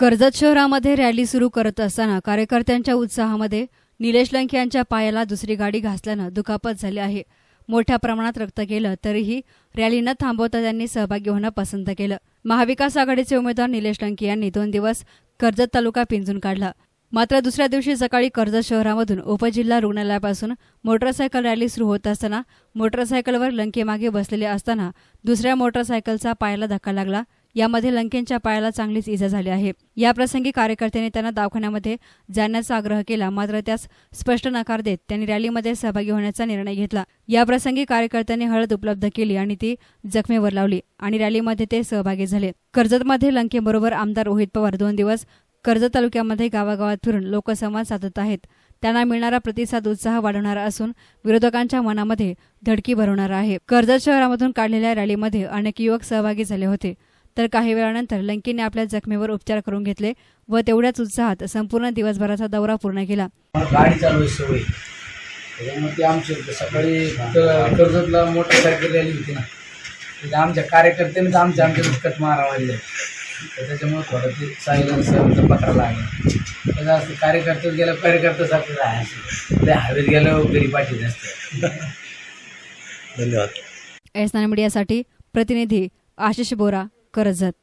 कर्जत शहरामध्ये रॅली सुरू करत असताना कार्यकर्त्यांच्या उत्साहामध्ये निलेश लंके यांच्या पायाला दुसरी गाडी घासल्यानं दुखापत झाली आहे. मोठ्या प्रमाणात रक्त गेलं तरीही रॅली न थांबवता त्यांनी सहभागी होणं पसंत केलं. महाविकास आघाडीचे उमेदवार निलेश लंके यांनी दोन दिवस कर्जत तालुका पिंजून काढला. मात्र दुसऱ्या दिवशी सकाळी कर्जत शहरामधून उपजिल्हा रुग्णालयापासून मोटरसायकल रॅली सुरू होत असताना मोटरसायकलवर लंके मागे बसलेले असताना दुसऱ्या मोटरसायकलचा पायाला धक्का लागला. यामध्ये लंकेंच्या पायाला चांगलीच इजा झाली आहे. याप्रसंगी कार्यकर्त्यांनी त्यांना दवाखान्यामध्ये जाण्याचा आग्रह केला मात्र त्यास स्पष्ट नकार देत त्यांनी रॅलीमध्ये सहभागी होण्याचा निर्णय घेतला. याप्रसंगी कार्यकर्त्यांनी हळद उपलब्ध केली आणि ती जखमेवर लावली आणि रॅलीमध्ये ते सहभागी झाले. कर्जतमध्ये लंकेबरोबर आमदार रोहित पवार दोन दिवस कर्जत तालुक्यामध्ये गावागावात फिरून लोकसंवाद साधत आहेत. त्यांना मिळणारा प्रतिसाद उत्साह वाढवणारा असून विरोधकांच्या मनामध्ये धडकी भरवणारा आहे. कर्जत शहरामधून काढलेल्या रॅलीमध्ये अनेक युवक सहभागी झाले होते. तर काही वेळानंतर लंकेने आपल्या जखमेवर उपचार करून घेतले व तेवढ्याच उत्साहात संपूर्ण दिवसभराचा दौरा पूर्ण केला. गाडी चालवायची सवय. त्याच्यामुळे ते सकाळी कर्जतला मोटरसायकल रॅली होती ना. तिथे आमच्या कार्यकर्त्यांनीच आमच्या आमच्या कट मारावाले तर त्याच्यामुळे थोडं ते सायलन्स पत्रा लागला. त्याचं असं कार्यकर्ते गेलं कार्यकर्त्यासारखं राहायचं ते हवेत गेलं घरी पाठीत असतं धन्यवाद. एस नाईन मीडियासाठी प्रतिनिधी आशिष बोरा कर्जत.